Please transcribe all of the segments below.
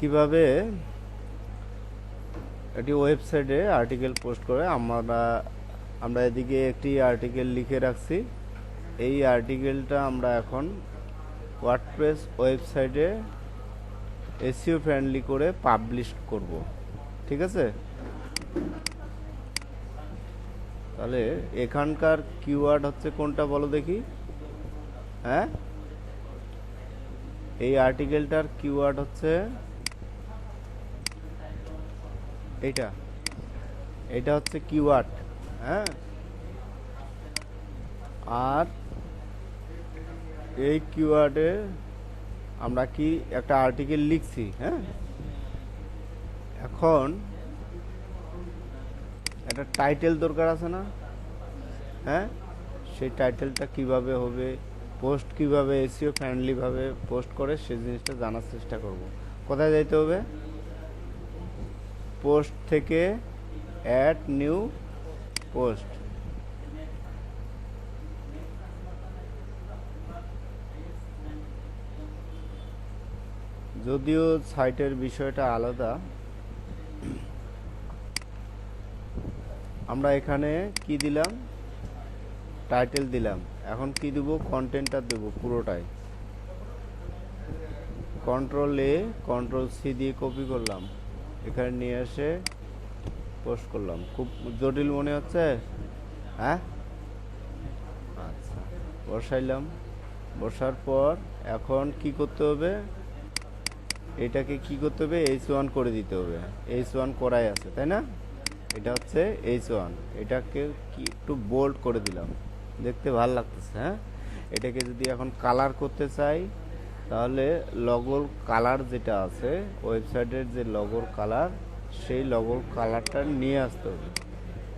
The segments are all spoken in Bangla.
কীভাবে একটি ওয়েবসাইটে আর্টিকেল পোস্ট করে আমরা আমরা এদিকে একটি আর্টিকেল লিখে রাখছি। এই আর্টিকেলটা আমরা এখন ওয়ার্ডপ্রেস ওয়েবসাইটে এসিও ফ্রেন্ডলি করে পাবলিশ করব। ঠিক আছে? তাহলে এখানকার কিওয়ার্ড হচ্ছে কোনটা বলো দেখি? হ্যাঁ? এই আর্টিকেলটার কিওয়ার্ড হচ্ছে এইটা। এটা হচ্ছে কিওয়ার্ড হ্যাঁ? আর এই কিওয়ার্ডে আমরা কি একটা আর্টিকেল লিখছি হ্যাঁ? এখন একটা টাইটেল দরকার আছে না? হ্যাঁ? সেই টাইটেলটা কীভাবে হবে? পোস্ট কীভাবে এসিও ফ্রেন্ডলি ভাবে পোস্ট করে, সেই জিনিসটা জানার চেষ্টা করব। কোথায় যাইতে হবে? পোস্ট থেকে অ্যাড নিউ পোস্ট। যদিও সাইটের বিষয়টা আলাদা, আমরা এখানে কি দিলাম? টাইটেল দিলাম। এখন কি দেব? কন্টেন্টটা দেব পুরোটাই। কন্ট্রোল এ, কন্ট্রোল সি দিয়ে কপি করলাম। এখানে নিয়ে এসে পোস্ট করলাম। খুব জটিল মনে হচ্ছে? হ্যাঁ? আচ্ছা বসাইলাম। বসার পর এখন কি করতে হবে? এটাকে কি করতে হবে? এইচ ওয়ান করে দিতে হবে। এইচ ওয়ান করাই আছে, তাই না? এটা হচ্ছে এইচ ওয়ান এটাকে কি একটু বোল্ড করে দিলাম। দেখতে ভালো লাগতেছে হ্যাঁ? এটাকে যদি এখন কালার করতে চাই তাহলে লগোর কালার যেটা আছে, ওয়েবসাইটের যে লগোর কালার, সেই লগোর কালারটা নিয়ে আসতে হবে।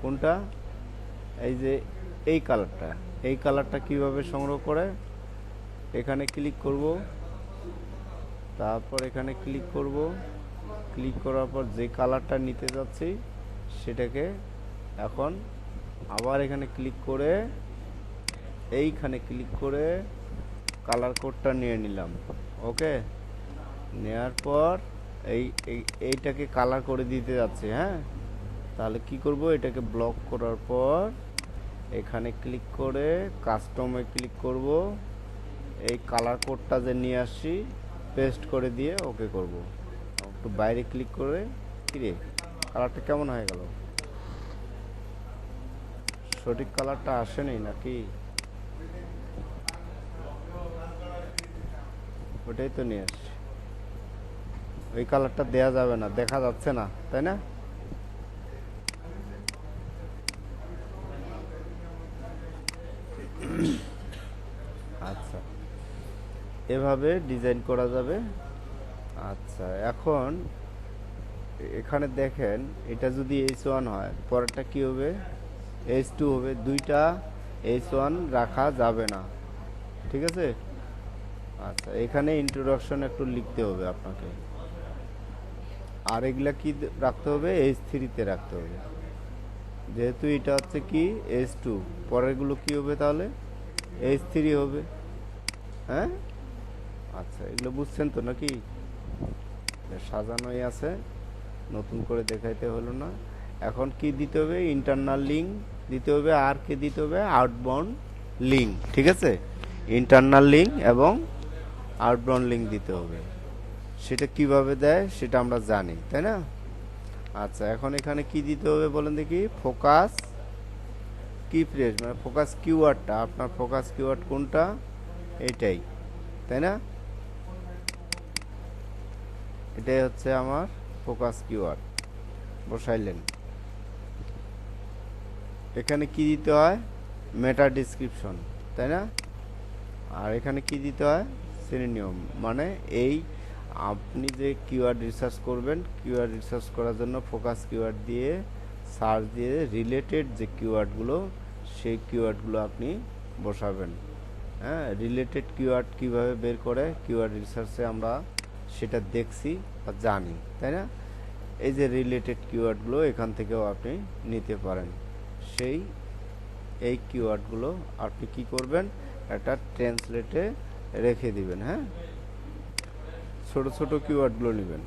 কোনটা? এই যে এই কালারটা। এই কালারটা কীভাবে সংগ্রহ করে? এখানে ক্লিক করব। তারপর এখানে ক্লিক করব। ক্লিক করার পর যে কালারটা নিতে যাচ্ছি, সেটাকে এখন আবার এখানে ক্লিক করে, এইখানে ক্লিক করে কালার কোডটা নিয়ে নিলাম ওকে নেয়ার পর এই, এই- এইটাকে কালার করে দিতে যাচ্ছে হ্যাঁ? তাহলে কি করব? এটাকে ব্লক করার পর এখানে ক্লিক করে কাস্টমে ক্লিক করব। এই কালার কোডটা যে নিয়ে আসছি পেস্ট করে দিয়ে ওকে করব। একটু বাইরে ক্লিক করে, কিরে কালারটা কেমন হয়ে গেল? সঠিক কালারটা আসেনি নাকি? ওটাই তো নিয়ে আসছি। ওই কালারটা দেয়া যাবে না, দেখা যাচ্ছে না, তাই না? আচ্ছা এভাবে ডিজাইন করা যাবে। আচ্ছা এখন এখানে দেখেন, এটা যদি এইচ ওয়ান হয়, পরেরটা কি হবে? এইচ টু হবে, দুইটা এইচ ওয়ান রাখা যাবে না, ঠিক আছে? আচ্ছা এখানে ইন্ট্রোডাকশন একটু লিখতে হবে আপনাকে। আর এগুলা কি রাখতে হবে? এইচ থ্রিতে রাখতে হবে। যেহেতু এটা হচ্ছে কি? এইচ টু পরেরগুলো কি হবে তাহলে? এইচ থ্রি হবে। হ্যাঁ? আচ্ছা এগুলো বুঝছেন তো নাকি? সাজানোই আছে। নতুন করে দেখাইতে হলো না। এখন কি দিতে হবে? ইন্টারনাল লিঙ্ক দিতে হবে। আর কি দিতে হবে? আউটবাউন্ড লিঙ্ক ঠিক আছে? ইন্টারনাল লিঙ্ক এবং আউটবাউন্ড লিঙ্ক দিতে হবে। সেটা কীভাবে দেয় সেটা আমরা জানি, তাই না? আচ্ছা এখন এখানে কি দিতে হবে বলেন দেখি? ফোকাস কি ফ্রেজ মানে ফোকাস কিওয়ার্ডটা আপনার ফোকাস কিওয়ার্ড কোনটা? এটাই, তাই না? এটাই হচ্ছে আমার ফোকাস কিওয়ার্ড বসাইলেন। এখানে কি দিতে হয়? মেটা ডিসক্রিপশন তাই না? আর এখানে কি দিতে হয়? সিনোনিয়ম মানে এই আপনি যে কিওয়ার্ড রিসার্চ করবেন কিওয়ার্ড রিসার্চ করার জন্য ফোকাস কিওয়ার্ড দিয়ে, সার্চ দিয়ে রিলেটেড যে কিওয়ার্ডগুলো সেই কিওয়ার্ডগুলো আপনি বসাবেন। হ্যাঁ রিলেটেড কিওয়ার্ড কীভাবে বের করে কিওয়ার্ড রিসার্চে আমরা সেটা দেখছি বা জানি, তাই না? এই যে রিলেটেড কিওয়ার্ডগুলো এখান থেকেও আপনি নিতে পারেন। সেই, এই কিওয়ার্ডগুলো আপনি কি করবেন? একটা ট্রান্সলেটে রেখে দিবেন হ্যাঁ? ছোট ছোট কিওয়ার্ডগুলো নেবেন।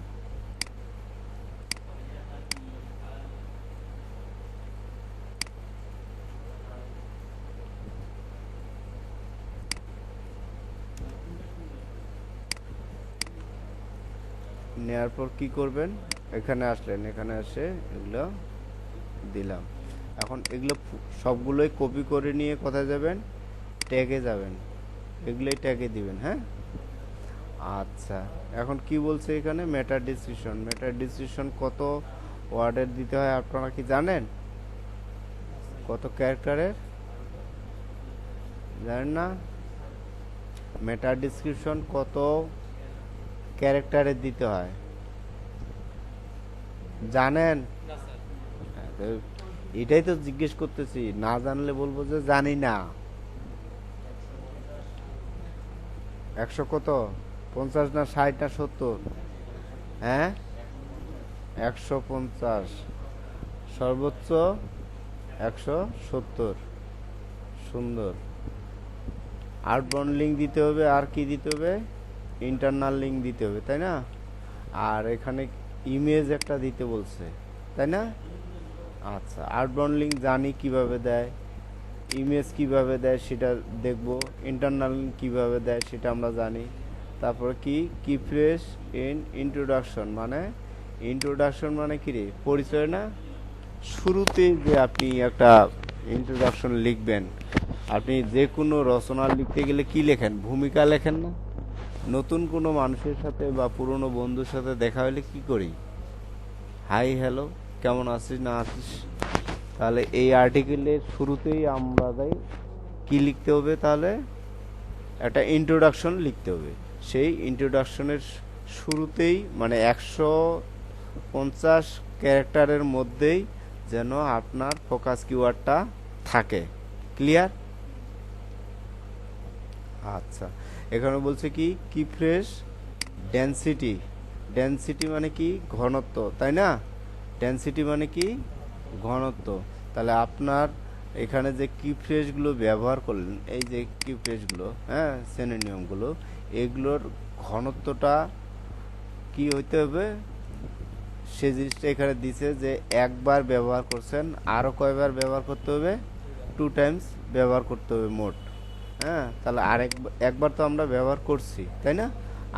নেয়ার পর কি করবেন? এখানে আসলেন, এখানে এসে এগুলো দিলাম। এখন এগুলো সবগুলোই কপি করে নিয়ে কোথায় যাবেন? ট্যাগে যাবেন। এগুলোই ট্যাগে দিবেন হ্যাঁ? আচ্ছা এখন কি বলছে এখানে? মেটা ডিসিশন মেটা ডিসিশন কত ওয়ার্ডের দিতে হয় আপনারা কি জানেন? কত ক্যারেক্টারের জানেন না? মেটা ডিসক্রিপশন কত ক্যারেক্টারের দিতে হয়? জানেন? এটাই তো জিজ্ঞেস করতেছি না জানলে বলব যে জানি না। একশো কত? পঞ্চাশ না ষাট না সত্তর? হ্যাঁ? একশো পঞ্চাশ। সর্বোচ্চ একশো সত্তর। সুন্দর। আউটবাউন্ড লিঙ্ক দিতে হবে, আর কি দিতে হবে? ইন্টারনাল লিঙ্ক দিতে হবে, তাই না? আর এখানে ইমেজ একটা দিতে বলছে, তাই না? আচ্ছা আউটবাউন্ড লিঙ্ক জানি কীভাবে দেয়? ইমেজ কীভাবে দেয় সেটা দেখব ইন্টারনাল কীভাবে দেয় সেটা আমরা জানি। তারপর কি? কি ফ্রেশ ইন ইন্ট্রোডাকশন মানে? ইন্ট্রোডাকশন মানে কি রে? পরিচয় না? শুরুতে যে আপনি একটা ইন্ট্রোডাকশন লিখবেন, আপনি যে কোনো রচনা লিখতে গেলে কি লেখেন? ভূমিকা লেখেন না? নতুন কোনো মানুষের সাথে বা পুরনো বন্ধুর সাথে দেখা হলে কি করি? হাই হ্যালো কেমন আছিস, না আছিস? তাহলে এই আর্টিকেলের শুরুতেই আমরা যাই। কি লিখতে হবে তাহলে? একটা ইন্ট্রোডাকশন লিখতে হবে। সেই ইন্ট্রোডাকশনের শুরুতেই মানে একশো পঞ্চাশ ক্যারেক্টারের মধ্যেই যেন আপনার ফোকাস কিওয়ার্ডটা থাকে। ক্লিয়ার আচ্ছা। এখানে বলছে কি? কি ফ্রেশ ডেনসিটি ডেনসিটি মানে কি? ঘনত্ব, তাই না? ডেনসিটি মানে কি? ঘনত্ব। তাহলে আপনার এখানে যে কি ফ্রেশগুলো ব্যবহার করলেন, এই যে কি ফ্রেশগুলো হ্যাঁ সেনোনিয়মগুলো, এগুলোর ঘনত্বটা কি হইতে হবে? সে জিনিসটা এখানে দিছে যে একবার ব্যবহার করছেন আরও কয়বার ব্যবহার করতে হবে? টু টাইমস ব্যবহার করতে হবে মোট হ্যাঁ তাহলে আরেক, একবার তো আমরা ব্যবহার করছি, তাই না?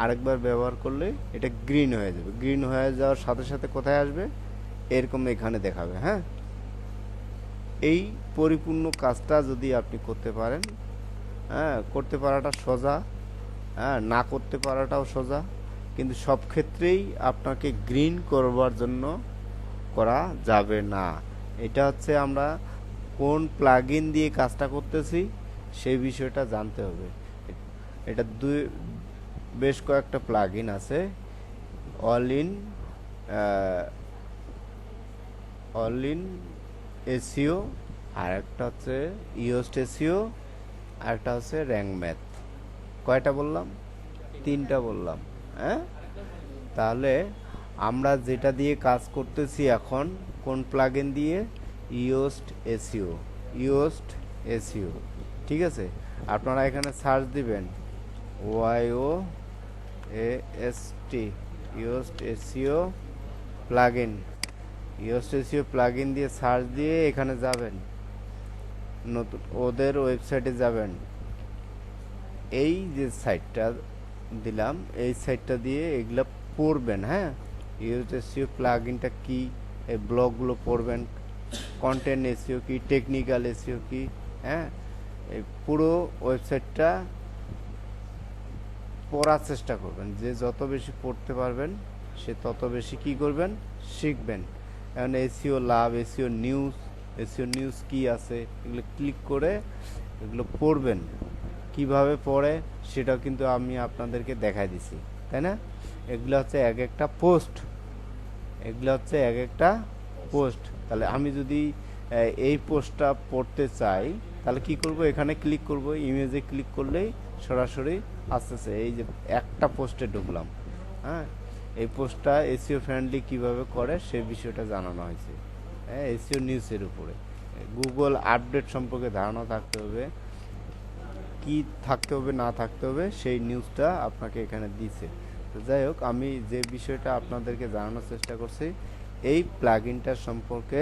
আরেকবার ব্যবহার করলে এটা গ্রিন হয়ে যাবে। গ্রিন হয়ে যাওয়ার সাথে সাথে কোথায় আসবে? এরকম এখানে দেখাবে হ্যাঁ? এই পরিপূর্ণ কাজটা যদি আপনি করতে পারেন হ্যাঁ করতে পারাটা সোজা হ্যাঁ না করতে পারাটাও সোজা, কিন্তু সব ক্ষেত্রেই আপনাকে গ্রিন করবার জন্য করা যাবে না। এটা হচ্ছে আমরা কোন প্লাগইন দিয়ে কাজটা করতেছি সেই বিষয়টা জানতে হবে। এটা দুই বেশ কয়েকটা প্লাগইন আছে। All in all in SEO আর একটা হচ্ছে ইওস্ট এসিও আর একটা হচ্ছে র্যাঙ্ক ম্যাথ। কয়টা বললাম? তিনটা বললাম হ্যাঁ? তাহলে আমরা যেটা দিয়ে কাজ করতেছি এখন, কোন প্লাগইন দিয়ে? ইওস্ট এসিও ইওস্ট এসিও, ঠিক আছে? আপনারা এখানে সার্চ দিবেন Y O A S T Yoast SEO plugin Yoast SEO plugin দিয়ে সার্চ দিয়ে এখানে যাবেন। নতুন, ওদের ওয়েবসাইটে যাবেন। এই যে সাইটটা দিলাম, এই সাইটটা দিয়ে এগুলো পড়বেন হ্যাঁ? ইউজ এসিও প্লাগইনটা কি, এই ব্লগগুলো পড়বেন কন্টেন্ট এসিও কি টেকনিক্যাল এসিও কি হ্যাঁ? এই পুরো ওয়েবসাইটটা পড়ার চেষ্টা করবেন। যে যত বেশি পড়তে পারবেন, সে তত বেশি কি করবেন? শিখবেন। এখন SEO love, SEO news SEO news কি আছে, এগুলো ক্লিক করে এগুলো পড়বেন। কীভাবে পড়ে সেটাও কিন্তু আমি আপনাদেরকে দেখাই দিছি, তাই না? এগুলো হচ্ছে এক একটা পোস্ট। এগুলো হচ্ছে এক একটা পোস্ট। তাহলে আমি যদি এই পোস্টটা পড়তে চাই, তাহলে কি করব? এখানে ক্লিক করব। ইমেজে ক্লিক করলেই সরাসরি আসতেছে। এই যে একটা পোস্টে ঢুকলাম হ্যাঁ? এই পোস্টটা এসিও ফ্রেন্ডলি কীভাবে করে সে বিষয়টা জানানো হয়েছে। হ্যাঁ এসিও নিউজের উপরে। গুগল আপডেট সম্পর্কে ধারণা থাকতে হবে, কি থাকতে হবে, না থাকতে হবে, সেই নিউজটা আপনাকে এখানে দিছে। তো যাই হোক, আমি যে বিষয়টা আপনাদেরকে জানানোর চেষ্টা করছি, এই প্লাগইনটার সম্পর্কে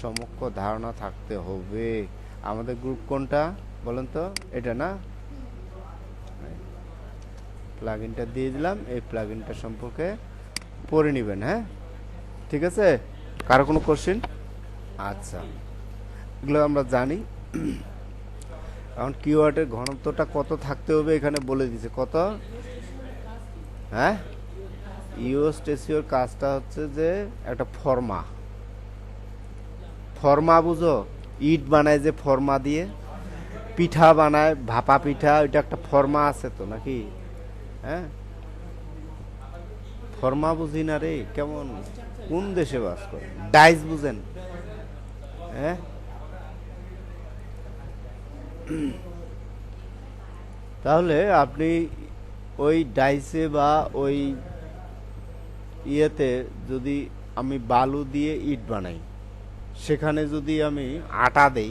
সমক্ষ ধারণা থাকতে হবে। আমাদের গ্রুপ কোনটা বলেন তো? এটা না? প্লাগইনটা দিয়ে দিলাম, এই প্লাগইনটা সম্পর্কে পড়ে নেবেন হ্যাঁ? ঠিক আছে? কারও কোনো কোশ্চেন আচ্ছা। এগুলো আমরা জানি। এখন কিওয়ার্ডের ঘনত্বটা কত থাকতে হবে এখানে বলে দিছে কত? হ্যাঁ? ইওস্টেসিওর কাজটা হচ্ছে যে একটা ফর্মা। ফর্মা বুঝো? ইট বানায় যে ফর্মা দিয়ে। পিঠা বানায়, ভাপা পিঠা, ওইটা একটা ফর্মা আছে তো নাকি? হ্যাঁ? ফর্মা বুঝি না রে, কেমন? কোন দেশে বাস করে? ডাইস বুঝেন? হ্যাঁ? তাহলে আপনি ওই ডাইসে বা ওই ইয়েতে যদি আমি বালু দিয়ে ইট বানাই, সেখানে যদি আমি আটা দেই,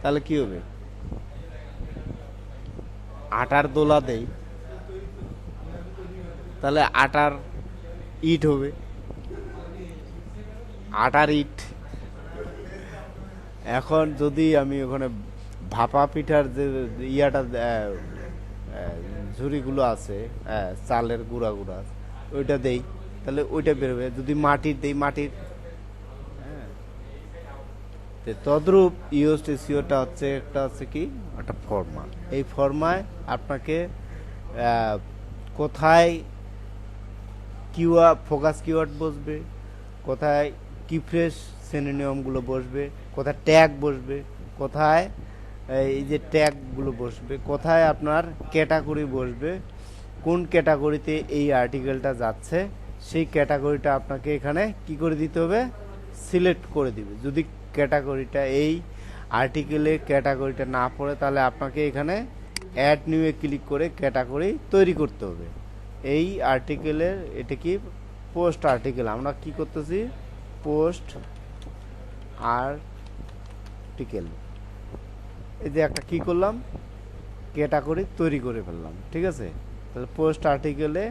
তাহলে কি হবে? আটার দোলা দেই, তাহলে আটার ইট হবে। আটার ইট এখন যদি আমি ওখানে ভাপা পিঠার যে ইয়াটা ঝুড়িগুলো আছে চালের গুঁড়া গুঁড়া, ওইটা দেই, তাহলে ওইটা বেরোবে যদি মাটির দেই, মাটির হ্যাঁ। তদ্রূপ ইওস্টেসিওটা হচ্ছে, একটা হচ্ছে কি? একটা ফর্মা এই ফর্মায় আপনাকে কোথায় কিওয়া ফোকাস কিওয়ার্ড বসবে, কোথায় কি ফ্রেশ সিনোনিয়ামগুলো বসবে, কোথায় ট্যাগ বসবে, কোথায় এই যে ট্যাগগুলো বসবে, কোথায় আপনার ক্যাটাগরি বসবে, কোন ক্যাটাগরিতে এই আর্টিকেলটা যাচ্ছে, সেই ক্যাটাগরিটা আপনাকে এখানে কি করে দিতে হবে? সিলেক্ট করে দিবে। যদি ক্যাটাগরিটা এই আর্টিকেলে ক্যাটাগরিটা না পড়ে, তাহলে আপনাকে এখানে অ্যাড নিউয়ে ক্লিক করে ক্যাটাগরি তৈরি করতে হবে। এই আর্টিকেলের এটা কি পোস্ট আর্টিকেল আমরা কি করতেছি? পোস্ট আর্টিকেল এই যে একটা কি করলাম? ক্যাটাগরি তৈরি করে ফেললাম, ঠিক আছে? তাহলে পোস্ট আর্টিকেলে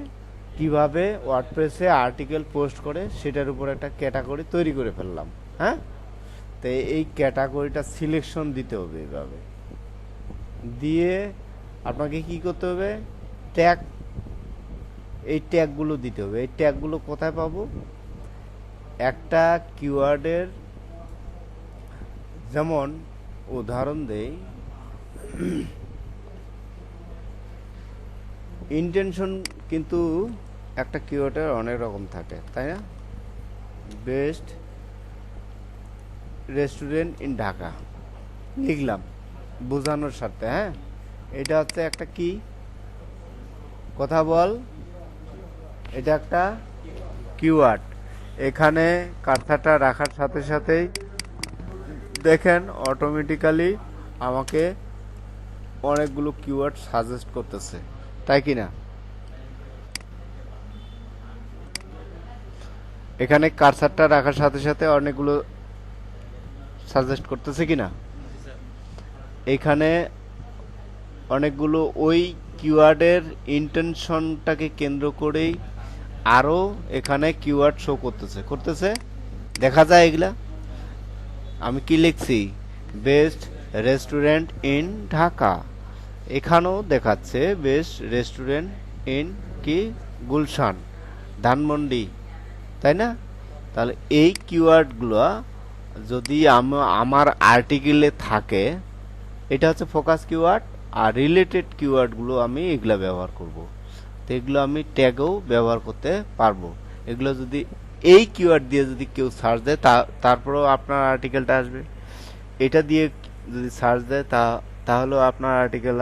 কীভাবে ওয়ার্ডপ্রেসে আর্টিকেল পোস্ট করে, সেটার উপর একটা ক্যাটাগরি তৈরি করে ফেললাম হ্যাঁ? তো এই ক্যাটাগরিটা সিলেকশন দিতে হবে এভাবে। দিয়ে আপনাকে কি করতে হবে? ট্যাগ এই ট্যাগগুলো দিতে হবে। এই ট্যাগগুলো কোথায় পাবো? একটা কিওয়ার্ডের যেমন উদাহরণ দেই। ইন্টেনশন কিন্তু একটা কিওয়ার্ডের অনেক রকম থাকে, তাই না? Best restaurant in Dhaka. লিখলাম, বোঝানোর সাথে হ্যাঁ? এটা হচ্ছে একটা কি? কথা বল। এটা একটা কিওয়ার্ড। এখানে কার্থাটা রাখার সাথে সাথেই দেখেন অটোমেটিক্যালি আমাকে অনেকগুলো কিওয়ার্ড সাজেস্ট করতেছে। তাই কি না? এখানে কারসারটা রাখার সাথে সাথে অনেকগুলো সাজেস্ট করতেছে কি না? এখানে অনেকগুলো ওই কিওয়ার্ডের ইন্টেনশনটাকে কেন্দ্র করেই আরও এখানে কিওয়ার্ড শো করতেছে। করতেছে? দেখা যায় এগুলা। আমি কি লিখছি? বেস্ট রেস্টুরেন্ট ইন ঢাকা এখানেও দেখাচ্ছে বেস্ট রেস্টুরেন্ট ইন কি? গুলশান। ধানমন্ডি। তাই না? তাহলে এই কিওয়ার্ডগুলো যদি আম- আমার আর্টিকেলে থাকে, এটা হচ্ছে ফোকাস কিওয়ার্ড আর রিলেটেড কিওয়ার্ডগুলো আমি এগুলা ব্যবহার করব। তো এগুলো আমি ট্যাগও ব্যবহার করতে পারব। এগুলো যদি এই কিওয়ার্ড দিয়ে যদি কেউ সার্চ দেয়, তা, তারপরেও আপনার আর্টিকেলটা আসবে। এটা দিয়ে যদি সার্চ দেয়, তা, তাহলেও আপনার আর্টিকেল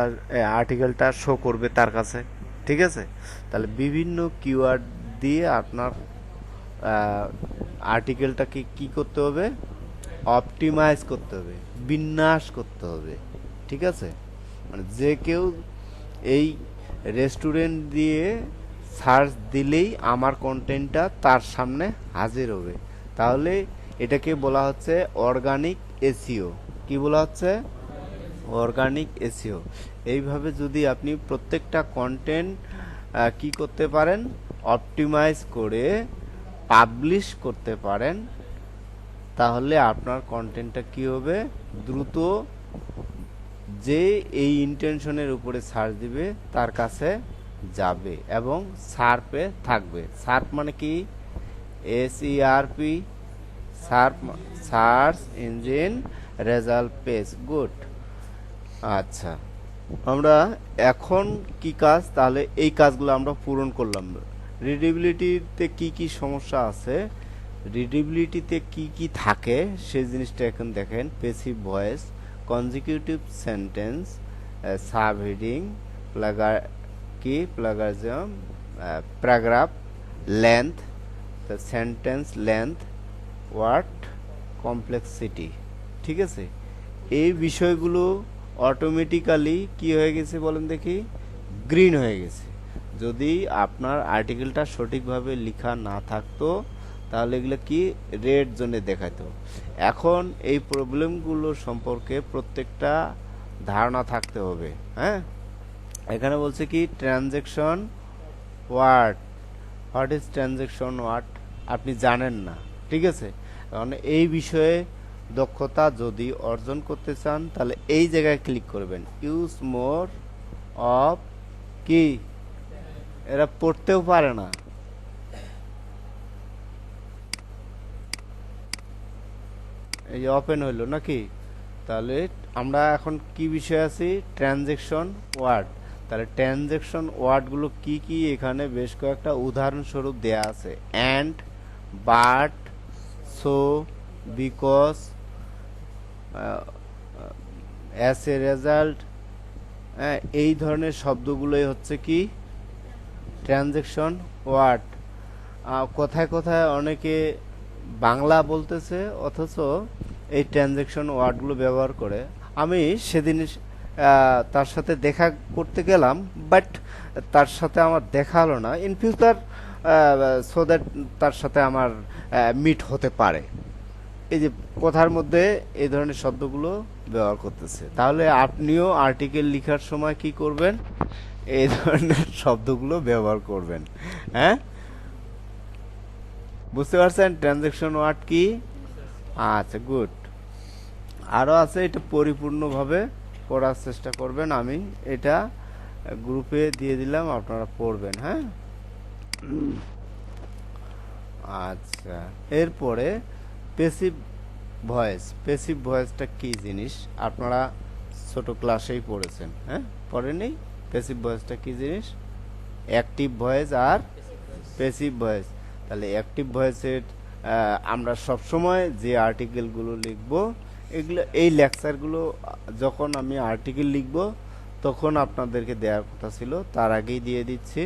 আর্টিকেলটা শো করবে তার কাছে। ঠিক আছে? তাহলে বিভিন্ন কিওয়ার্ড দিয়ে আপনার আর্টিকেলটাকে কি করতে হবে? অপটিমাইজ করতে হবে, বিন্যাস করতে হবে। ঠিক আছে? মানে যে কেউ এই রেস্টুরেন্ট দিয়ে সার্চ দিলেই আমার কন্টেন্টটা তার সামনে হাজির হবে। তাহলে এটাকে বলা হচ্ছে অর্গানিক এসিও। কি বলা হচ্ছে? Organic SEO. এইভাবে যদি আপনি প্রত্যেকটা কন্টেন্ট কি করতে পারেন? অপটিমাইজ করে পাবলিশ করতে পারেন। তাহলে আপনার কন্টেন্টটা কি হবে? দ্রুত যে এই ইন্টেনশনের উপরে সার্চ দিবে, তার কাছে যাবে এবং সার্পে থাকবে। সার্প মানে কি? S E R P search engine, result page good. আচ্ছা আমরা এখন কি কাজ? তাহলে এই কাজগুলো আমরা পূরণ করলাম। রিডেবিলিটিতে কি কি সমস্যা আছে? রিডেবিলিটিতে কি কি থাকে? সেই জিনিসটা এখন দেখেন। Passive voice consecutive sentence subheading প্লাগার কি plagiarism paragraph length sentence length word complexity ঠিক আছে? এই বিষয়গুলো অটোমেটিক্যালি কি হয়ে গেছে বলেন দেখি? গ্রিন হয়ে গেছে। যদি আপনার আর্টিকেলটা সঠিকভাবে লেখা না থাকতো তাহলে এগুলো কি? রেড জোনে দেখাতো এখন এই প্রবলেমগুলো সম্পর্কে প্রত্যেকটা ধারণা থাকতে হবে হ্যাঁ? এখানে বলছে কি transaction word what is transaction word আপনি জানেন না, ঠিক আছে? কারণ এই বিষয়ে দক্ষতা যদি অর্জন করতে চান, তাহলে এই জায়গায় ক্লিক করবেন। ইউজ মোর অফ কি? এরা পড়তেও পারে না। এই ওপেন হইল, নাকি? তাহলে আমরা এখন কি বিষয় আছি? ট্রানজেকশন ওয়ার্ড তাহলে ট্রানজেকশন ওয়ার্ডগুলো কি কি? এখানে বেশ কয়েকটা উদাহরণস্বরূপ দেয়া আছে। And but so because as a result হ্যাঁ এই ধরনের শব্দগুলোই হচ্ছে কি? ট্রানজেকশন ওয়ার্ড কোথায় কোথায় অনেকে বাংলা বলতেছে, অথচ এই ট্রানজেকশন ওয়ার্ডগুলো ব্যবহার করে। আমি সেদিন তার সাথে দেখা করতে গেলাম বাট তার সাথে আমার দেখা হলো না। ইন ফিউচার সো দ্যাট তার সাথে আমার মিট হতে পারে। এই যে কথার মধ্যে এই ধরনের শব্দগুলো ব্যবহার করতেছে। তাহলে আপনিও আর্টিকেল লেখার সময় কি করবেন? এই ধরনের শব্দগুলো ব্যবহার করবেন। হ্যাঁ? বুঝতে পারছেন? ট্রানজেকশন ওয়ার্ড কি? আচ্ছা গুড আরও আছে, এটা পরিপূর্ণভাবে পড়ার চেষ্টা করবেন আমি। এটা গ্রুপে দিয়ে দিলাম, আপনারা পড়বেন হ্যাঁ? আচ্ছা এরপরে পেসিভ ভয়েস পেসিভ ভয়েসটা কি জিনিস? আপনারা ছোট ক্লাসেই পড়েছেন হ্যাঁ? পড়েনি পেসিভ ভয়েসটা কি জিনিস? অ্যাক্টিভ ভয়েস আর পেসিভ ভয়েস তাহলে অ্যাক্টিভ ভয়েসের আমরা সবসময় যে আর্টিকেলগুলো লিখব, এগুলো, এই লেকচারগুলো, যখন আমি আর্টিকেল লিখব, তখন আপনাদেরকে দেওয়ার কথা ছিল, তার আগেই দিয়ে দিচ্ছি।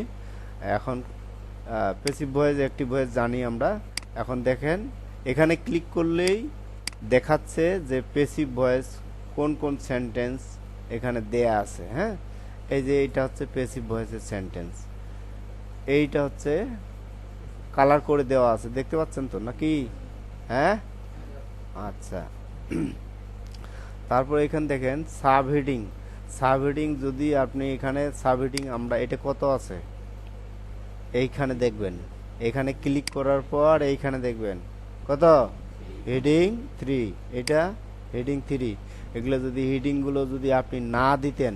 এখন পেসিভ ভয়েস, অ্যাক্টিভ ভয়েস জানি আমরা। এখন দেখেন, এখানে ক্লিক করলেই দেখাচ্ছে যে পেসিভ ভয়েস কোন কোন সেন্টেন্স এখানে দেয়া আছে হ্যাঁ? এই যে এইটা হচ্ছে পেসিভ ভয়েসের সেন্টেন্স। এইটা হচ্ছে কালার করে দেওয়া আছে, দেখতে পাচ্ছেন তো নাকি? হ্যাঁ? আচ্ছা। তারপর এখানে দেখেন সাব হেডিং সাব হেডিং যদি আপনি এখানে সাব হেডিং আমরা, এটা কত আছে? এইখানে দেখবেন। এখানে ক্লিক করার পর এইখানে দেখবেন। কত? Heading three. এটা হেডিং থ্রি। এগুলো যদি হেডিংগুলো যদি আপনি না দিতেন,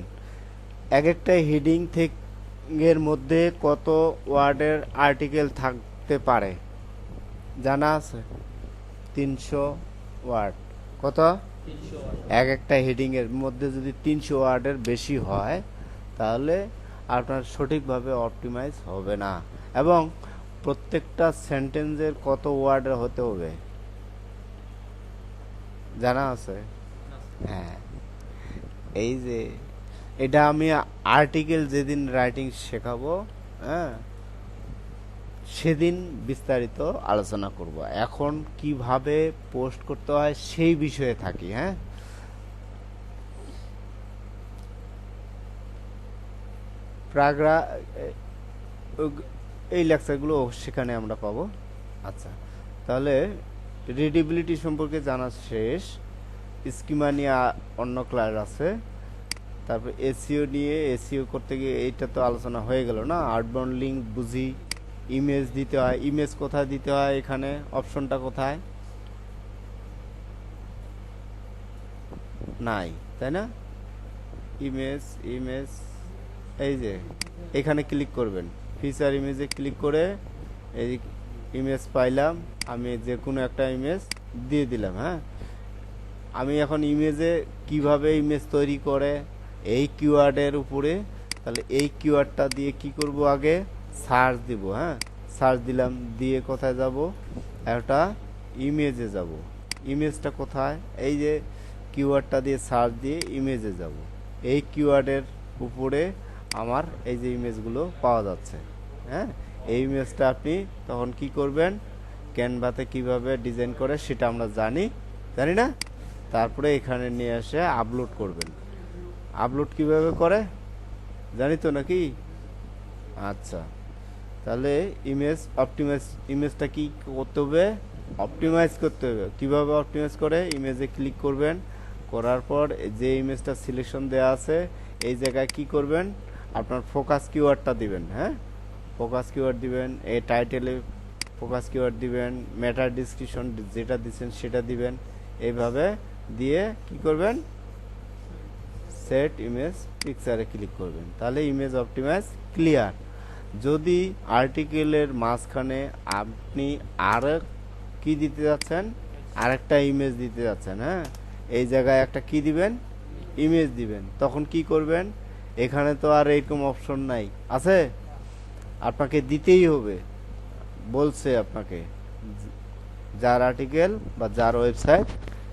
এক একটা হেডিং থেকে এর মধ্যে কত ওয়ার্ডের আর্টিকেল থাকতে পারে। জানা আছে? তিনশো ওয়ার্ড। কত? এক একটা হেডিং এর মধ্যে যদি তিনশো ওয়ার্ডের বেশি হয় তাহলে আপনার সঠিকভাবে অপটিমাইজ হবে না। এবং প্রত্যেকটা সেন্টেন্সের কত ওয়ার্ডের হতে হবে? জানা আছে? হ্যাঁ। এই যে এটা আমি আর্টিকেল যেদিন রাইটিং শেখাবো হ্যাঁ সেদিন বিস্তারিত আলোচনা করব। এখন কীভাবে পোস্ট করতে হয় সেই বিষয়ে থাকি হ্যাঁ? প্রাগরা, এই লেকচারগুলো সেখানে আমরা পাবো। আচ্ছা তাহলে রিডিবিলিটি সম্পর্কে জানা শেষ। স্কিমা নিয়ে অন্য ক্লাস আছে। তারপর এসিও নিয়ে এসিও করতে গিয়ে এইটা তো আলোচনা হয়ে গেল না? আউটবাউন্ড লিঙ্ক বুঝি ইমেজ দিতে হয়, ইমেজ কোথায় দিতে হয়, এখানে অপশনটা কোথায়? নাই, তাই না? ইমেজ ইমেজ, এই যে, এখানে ক্লিক করবেন। ফিচার ইমেজে ক্লিক করে এই ইমেজ পাইলাম, আমি যে কোনো একটা ইমেজ দিয়ে দিলাম হ্যাঁ? আমি এখন ইমেজে কীভাবে ইমেজ তৈরি করে, এই কিওয়ার্ডের উপরে, তাহলে এই কিওয়ার্ডটা দিয়ে কি করব আগে? সার্চ দিব হ্যাঁ? সার্চ দিলাম, দিয়ে কোথায় যাব? একটা ইমেজে যাব। ইমেজটা কোথায়? এই যে কিওয়ার্ডটা দিয়ে সার্চ দিয়ে ইমেজে যাব। এই কিওয়ার্ডের উপরে আমার এই যে ইমেজগুলো পাওয়া যাচ্ছে হ্যাঁ? এই ইমেজটা আপনি তখন কি করবেন? ক্যানভাতে কীভাবে ডিজাইন করে সেটা আমরা জানি জানি না? তারপরে এখানে নিয়ে এসে আপলোড করবেন। আপলোড কীভাবে করে? জানি তো নাকি? আচ্ছা। তাহলে ইমেজ অপটিমাইজ ইমেজটা কি করতে হবে? অপটিমাইজ করতে হবে। কীভাবে অপটিমাইজ করে? ইমেজে ক্লিক করবেন। করার পর যে ইমেজটা সিলেকশন দেওয়া আছে, এই জায়গায় কি করবেন? আপনার ফোকাস কিওয়ার্ডটা দিবেন হ্যাঁ? ফোকাস কিওয়ার্ড দিবেন, এই টাইটেলে ফোকাস কিওয়ার্ড দিবেন ম্যাটার ডিসক্রিপশন যেটা দিচ্ছেন সেটা দিবেন। এইভাবে দিয়ে কি করবেন? সেট ইমেজ পিকচারে ক্লিক করবেন। তাহলে ইমেজ অপটিমাইজ ক্লিয়ার যদি আর্টিকেলের মাঝখানে আপনি আর কি দিতে যাচ্ছেন? আরেকটা ইমেজ দিতে যাচ্ছেন হ্যাঁ? এই জায়গায় একটা কি দিবেন? ইমেজ দিবেন। তখন কি করবেন? এখানে তো আর এরকম অপশন নাই। আছে? আপনাকে দিতেই হবে। বলছে আপনাকে। যার আর্টিকেল বা যার ওয়েবসাইট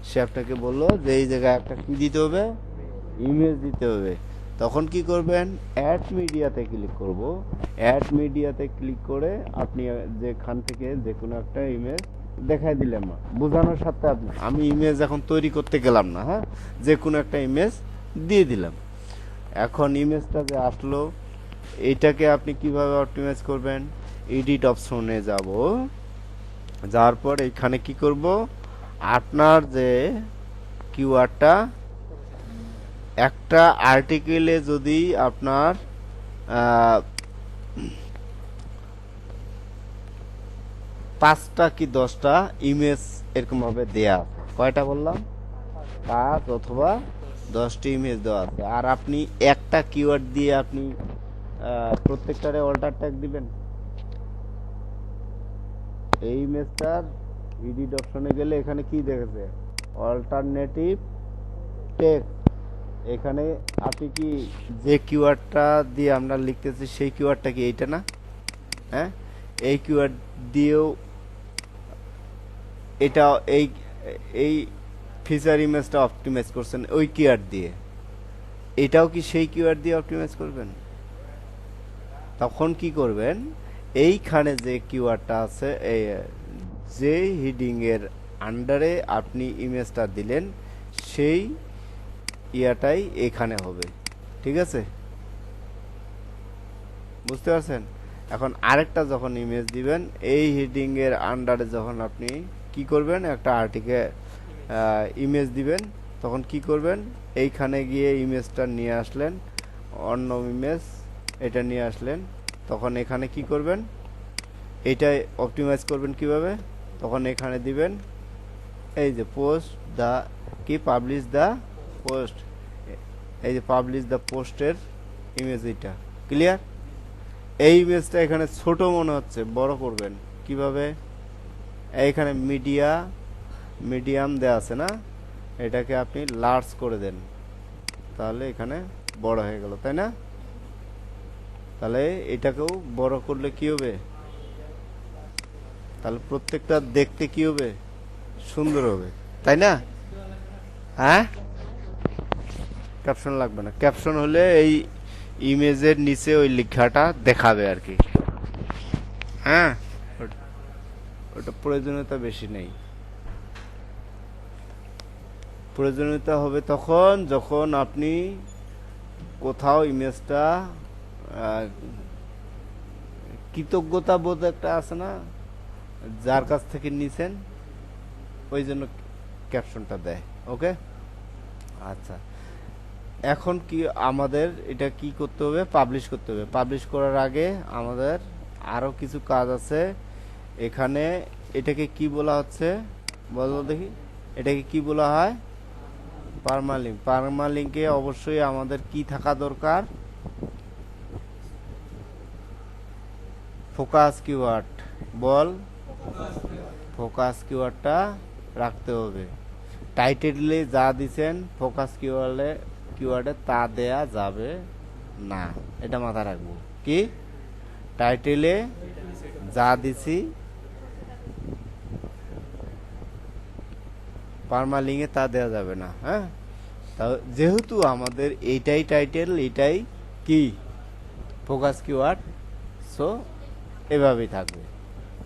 সে আপনাকে বলল যে এই জায়গায় একটা কি দিতে হবে? ইমেজ দিতে হবে। তখন কি করবেন? অ্যাড মিডিয়াতে ক্লিক করব। অ্যাড মিডিয়াতে ক্লিক করে আপনি যেখান থেকে যে কোনো একটা ইমেজ দেখাই দিলাম বোঝানোর সাথে আপনি আমি ইমেজ এখন তৈরি করতে গেলাম না হ্যাঁ? যে কোনো একটা ইমেজ দিয়ে দিলাম। এখন ইমেজটা যে আসলো এইটাকে আপনি কীভাবে অপটিমাইজ করবেন? এডিট অপশনে যাব। যাওয়ার পর এখানে কি করব? আপনার যে কিওয়ার্ডটা একটা আর্টিকেলে যদি আপনার পাঁচটা কি দশটা ইমেজ এরকম ভাবে দেয়া আছে। কয়টা বললাম? পাঁচ অথবা দশটি ইমেজ দেওয়া আছে। আর আপনি একটা কিওয়ার্ড দিয়ে আপনি প্রত্যেকটারে অল্টার ট্যাগ দিবেন? এই ইমেজটার এডিট অপশনে গেলে এখানে কি দেখেছে? অল্টারনেটিভ টেক্সট এখানে আপনি কি যে কিউআরটা দিয়ে আমরা লিখতেছি, সেই কিউআরটা কি এইটা না? হ্যাঁ? এই কিউআর দিয়েও এটা এই এই ফিচার ইমেজটা অপটিমাইজ করছেন ওই কিওয়ার্ড দিয়ে। এটাও কি সেই কিউআর দিয়ে অপটিমাইজ করবেন? তখন কি করবেন? এইখানে যে কিউআরটা আছে এই যে হিডিংয়ের আন্ডারে আপনি ইমেজটা দিলেন, সেই ইয়াটাই এখানে হবে। ঠিক আছে? বুঝতে পারছেন? এখন আরেকটা যখন ইমেজ দিবেন, এই হেডিং এর আন্ডারে যখন আপনি কি করবেন, একটা আর্টিকে ইমেজ দিবেন, তখন কি করবেন? এইখানে গিয়ে ইমেজটা নিয়ে আসলেন, অন্য ইমেজ এটা নিয়ে আসলেন, তখন এখানে কি করবেন? এইটাই অপটিমাইজ করবেন কীভাবে? তখন এখানে দিবেন, এই যে পোস্ট দা কি পাবলিশ দা পোস্ট, এই যে পাবলিশ দ্য পোস্টের ইমেজ এটা ক্লিয়ার এই ইমেজটা এখানে ছোট মনে হচ্ছে, বড় করবেন। কীভাবে? এইখানে মিডিয়া মিডিয়াম দেয়া আছে না? এটাকে আপনি লার্জ করে দেন। তাহলে এখানে বড় হয়ে গেল, তাই না? তাহলে এটাকেও বড় করলে কি হবে? তাহলে প্রত্যেকটা দেখতে কি হবে? সুন্দর হবে, তাই না? হ্যাঁ? ক্যাপশন লাগবে না। ক্যাপশন হলে এই ইমেজের নিচে ওই লেখাটা দেখাবে আর কি। হ্যাঁ? ওট- প্রয়োজনীয়তা বেশি নেই। প্রয়োজনীয়তা হবে তখন যখন আপনি কোথাও ইমেজটা কৃতজ্ঞতা বোধ একটা আছে না, যার কাছ থেকে নিছেন, ওই জন্য ক্যাপশনটা দেয়। ওকে আচ্ছা। এখন কি আমাদের এটা কি করতে হবে? পাবলিশ করতে হবে। পাবলিশ করার আগে আমাদের আরও কিছু কাজ আছে। এখানে এটাকে কি বলা হচ্ছে? বলো দেখি। এটাকে কি বলা হয়? পারমালিঙ্ক পারমালিঙ্কে অবশ্যই আমাদের কি থাকা দরকার? ফোকাস কিওয়ার্ড বল ফোকাস কিওয়ার্ডটা রাখতে হবে। টাইটেলে যা দিছেন ফোকাস কিওয়ার্ডে কিওয়ার্ডে তা দেয়া যাবে না। এটা মাথায় রাখব। কি? টাইটেলে যা দিছি, পারমালিংয়ে তা দেওয়া যাবে না হ্যাঁ? তা যেহেতু আমাদের এইটাই টাইটেল, এটাই কি? Focus keyword. সো, এভাবেই থাকবে।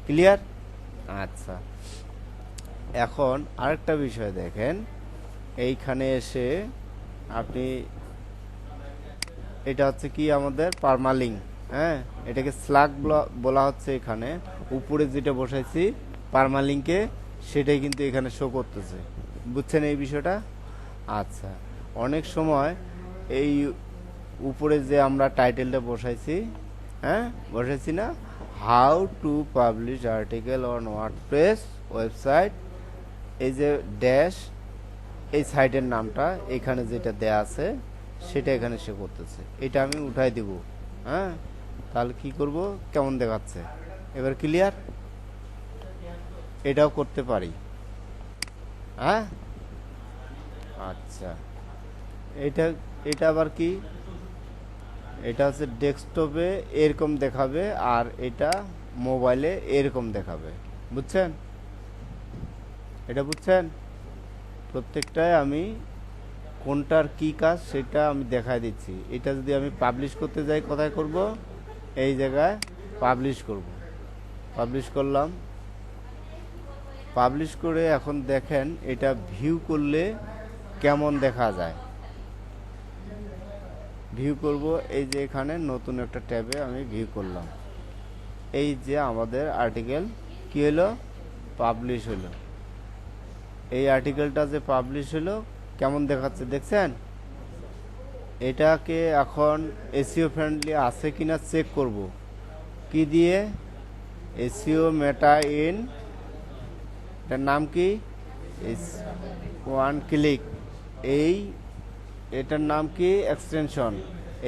ক্লিয়ার? আচ্ছা। এখন আরেকটা বিষয় দেখেন। এইখানে এসে আপনি, এটা হচ্ছে কি আমাদের পারমালিং হ্যাঁ? এটাকে স্লাগ বলা হচ্ছে এখানে। উপরে যেটা বসাইছি, পারমালিংকে, সেটাই কিন্তু এখানে শো করতেছে। বুঝছেন এই বিষয়টা? আচ্ছা অনেক সময় এই উপরে যে আমরা টাইটেলটা বসাইছি হ্যাঁ? বসাইছি না? How to publish article on WordPress website এই যে ড্যাশ এই সাইটের নামটা এখানে যেটা দেয়া আছে, সেটা এখানে সে করতেছে। এটা আমি উঠাই দিব হ্যাঁ? তাহলে কি করব? কেমন দেখাচ্ছে? এবার ক্লিয়ার এটাও করতে পারি। হ্যাঁ? আচ্ছা। এটা এটা আবার কি? এটা হচ্ছে ডেস্কটপে এরকম দেখাবে আর এটা মোবাইলে এরকম দেখাবে। বুঝছেন? এটা বুঝছেন? প্রত্যেকটায় আমি কোনটার কি কাজ সেটা আমি দেখাই দিচ্ছি। এটা যদি আমি পাবলিশ করতে যাই, কোথায় করব? এই জায়গায় পাবলিশ করব। পাবলিশ করলাম। পাবলিশ করে এখন দেখেন এটা ভিউ করলে কেমন দেখা যায়। ভিউ করব, এই যে এখানে নতুন একটা ট্যাবে আমি ভিউ করলাম। এই যে আমাদের আর্টিকেল কি হলো? পাবলিশ হলো। এই আর্টিকেলটা যে পাবলিশ হলো, কেমন দেখাচ্ছে দেখছেন? এটাকে এখন এসিও ফ্রেন্ডলি আছে কিনা চেক করব। কি দিয়ে? এসিও মেটা ইন এটার নাম কি? ওয়ান ক্লিক এই, এটার নাম কি? এক্সটেনশন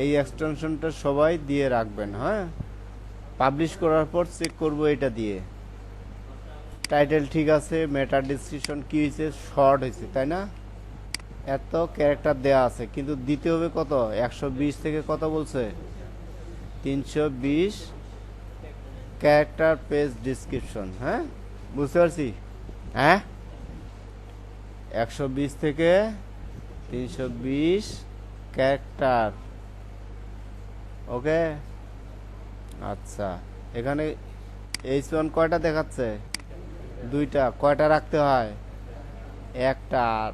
এই এক্সটেনশনটা সবাই দিয়ে রাখবেন হ্যাঁ? পাবলিশ করার পর চেক করব এটা দিয়ে। টাইটেল ঠিক আছে মেটা ডিসক্রিপশন কী হয়েছে শর্ট হয়েছে তাই না? এত ক্যারেক্টার দেয়া আছে, কিন্তু দিতে হবে কত? একশো বিশ থেকে কত বলছে? তিনশো বিশ ক্যারেক্টার পেজ ডিসক্রিপশন হ্যাঁ? বুঝতে পারছি? হ্যাঁ? একশো বিশ থেকে তিনশো বিশ ক্যারেক্টার ওকে আচ্ছা এখানে এইচ ওয়ান কয়টা দেখাচ্ছে? দুইটা, কয়টা রাখতে হয়? একটা,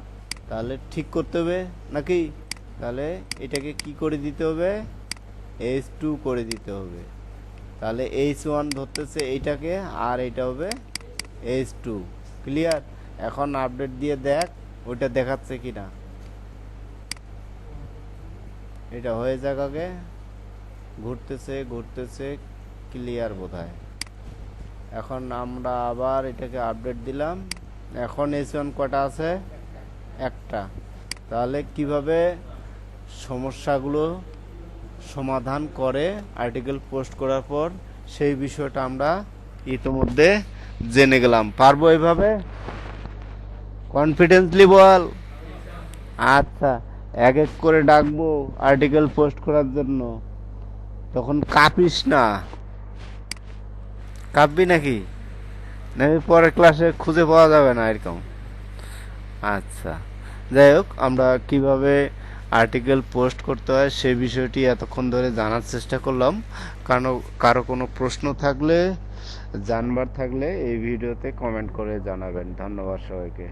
তাহলে ঠিক করতে হবে নাকি? তাহলে এটাকে কি করে দিতে হবে? এইচ টু করে দিতে হবে। তাহলে এইচ ওয়ান ধরতেছে এইটাকে আর এটা হবে এইচ টু ক্লিয়ার এখন আপডেট দিয়ে দেখ, ওইটা দেখাচ্ছে কি না এটা হয়ে যাক আগে। ঘুরতেছে ঘুরতেছে ক্লিয়ার বোধহয়। এখন আমরা আবার এটাকে আপডেট দিলাম। এখন এস ওয়ান কটা আছে? একটা। তাহলে কীভাবে সমস্যাগুলো সমাধান করে আর্টিকেল পোস্ট করার পর সেই বিষয়টা আমরা ইতিমধ্যে জেনে গেলাম। পারব এইভাবে? কনফিডেন্সলি বল। আচ্ছা এক এক করে ডাকবো আর্টিকেল পোস্ট করার জন্য। তখন কাঁপিস না। কাঁপবি নাকি? নাকি পরের ক্লাসে খুঁজে পাওয়া যাবে না এরকম? আচ্ছা যাই হোক, আমরা কীভাবে আর্টিকেল পোস্ট করতে হয় সে বিষয়টি এতক্ষণ ধরে জানার চেষ্টা করলাম। কারণ কারও কোনো প্রশ্ন থাকলে, জানবার থাকলে এই ভিডিওতে কমেন্ট করে জানাবেন। ধন্যবাদ সবাইকে।